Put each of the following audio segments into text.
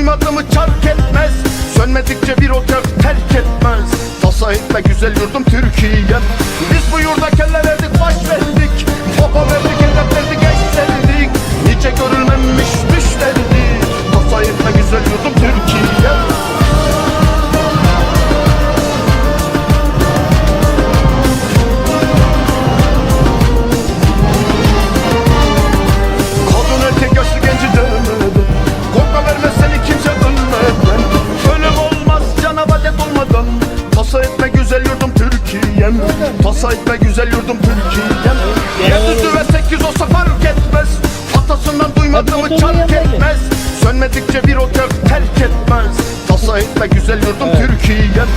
duymadığımı çark etmez. Sönmedikçe bir otel terk etmez. Tasa etme güzel yurdum Türkiye'm. Biz bu yurda kelleredik baş ve Tasa etme güzel yurdum Türkiye'm. Tasa etme güzel yurdum Türkiye'm. Yedi ve sekiz olsa fark etmez. Atasından duymadığımı çark etmez. Sönmedikçe bir ocak terk etmez. Tasa etme güzel yurdum Türkiye'm.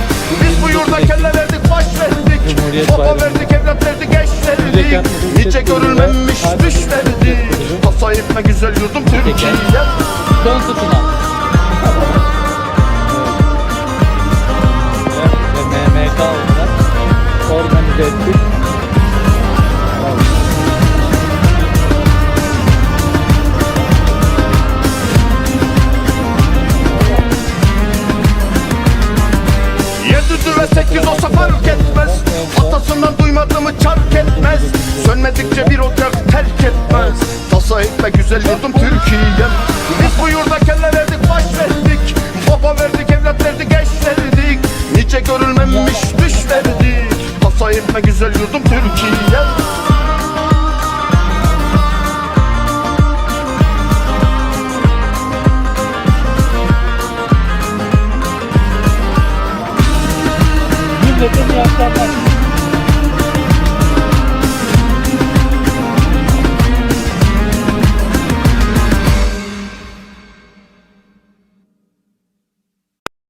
Biz bu yurda kelle verdik baş verdik. Bayramı. verdik evlat verdik eş verdik. Nice görülmemiş Olsa fark etmez. Atasından duymadığımı çark etmez. Sönmedikçe bir ocak terk etmez. Tasa etme güzel yurdum Türkiye'm. Biz bu yurda kelle verdik baş verdik. Baba verdik evlat verdik eş verdik. Nice görülmemiş düş verdik. Tasa etme güzel yurdum Türkiye'm কেটে নিয়ে আসলাম